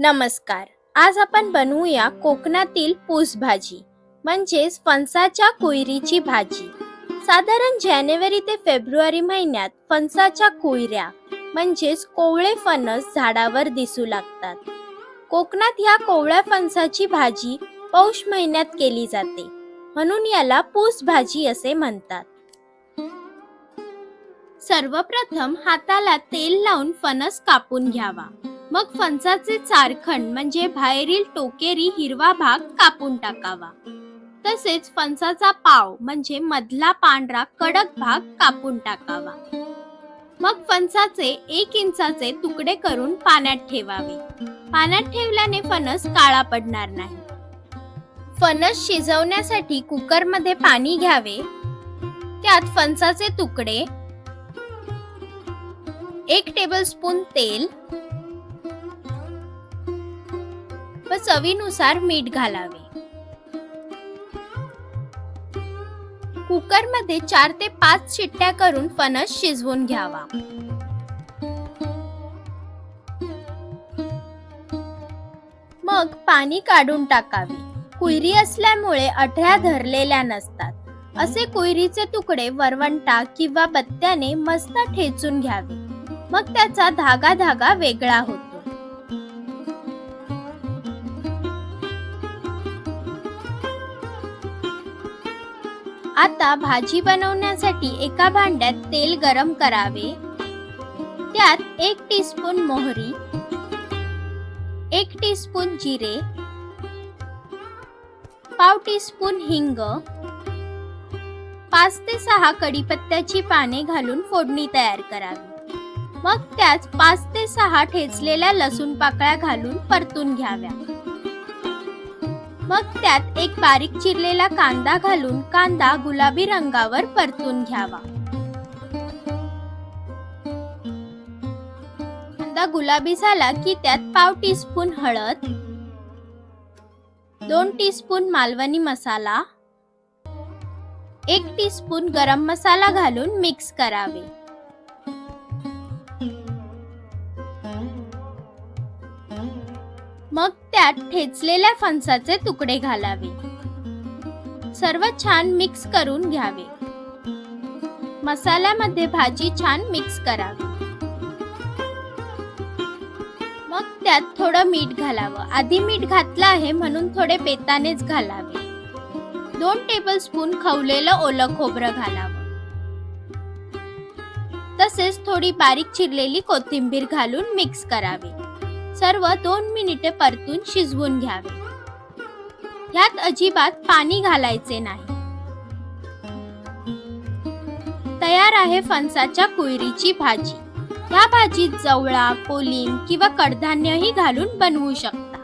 नमस्कार. आज आपण बनवूया कोकणातील पूस भाजी म्हणजेच फणसाच्या कोयरीची भाजी. साधारण जानेवारी ते फेब्रुवारी महिन्यात फणसाच्या कोयऱ्या म्हणजेच कोवळे फणस झाडावर दिसू लागतात. कोकणात ह्या कोवळ्या फणसाची भाजी पौष महिन्यात केली जाते म्हणून याला पूस भाजी असे म्हणतात. सर्वप्रथम हाताला तेल लावून फणस कापून घ्यावा. मग फणसाचे चारखंड म्हणजे बाहेरील टोकेरी हिरवा भाग कापून टाकावा. तसेच फणसाचा पाव म्हणजे मधला पांढरा कडक भाग कापून टाकावा. मग फणसाचे एक इंचाचे तुकडे करून पाण्यात ठेवावे. पाण्यात ठेवल्याने फणस काळा पडणार नाही. फणस शिजवण्यासाठी कुकरमध्ये पाणी घ्यावे. त्यात फणसाचे तुकडे एक टेबलस्पून तेल चवीनुसार मीठ घालावे. कुकरमध्ये चार ते पाच शिट्ट्या करून फणस शिजवून घ्यावा. मग पाणी काढून टाकावे. कुयरी असल्यामुळे अठरा धरलेल्या नसतात. असे कुयरीचे तुकडे वरवंटा किंवा बत्त्याने मस्त ठेचून घ्यावे. मग त्याचा धागा धागा वेगळा होतो. आता भाजी बनवण्यासाठी एका भांड्यात तेल गरम करावे. त्यात एक टीस्पून मोहरी एक टीस्पून जिरे पाव टीस्पून हिंग पाच ते सहा कडीपत्त्याची पाने घालून फोडणी तयार करावी. मग त्यात पाच ते सहा ठेचलेल्या लसूण पाकळ्या घालून परतून घ्याव्या. मग त्यात एक बारीक चिरलेला कांदा घालून कांदा गुलाबी रंगावर परतून घ्यावा. कांदा गुलाबी झाला की त्यात पाव टीस्पून हळद दोन टीस्पून मालवणी मसाला एक टीस्पून गरम मसाला घालून मिक्स करावे. मग त्यात ठेचलेल्या फणसाचे तुकडे घालावे. सर्व छान मिक्स करून घ्यावे. मसाल्यामध्ये भाजी छान मिक्स करावी. मग त्यात थोडं मीठ घालावं. आधी मीठ घातलं आहे म्हणून थोडे बेतानेच घालावे. दोन टेबल स्पून खवलेलं ओलं खोबरं घालावं. तसेच थोडी बारीक चिरलेली कोथिंबीर घालून मिक्स करावे. सर्व दोन मिनिटे परतून शिजवून घ्यावे. ह्यात अजिबात पाणी घालायचे नाही. तयार आहे फणसाच्या कुयरीची भाजी. या भाजीत जवळा कोलिंब किंवा कडधान्यही घालून बनवू शकता.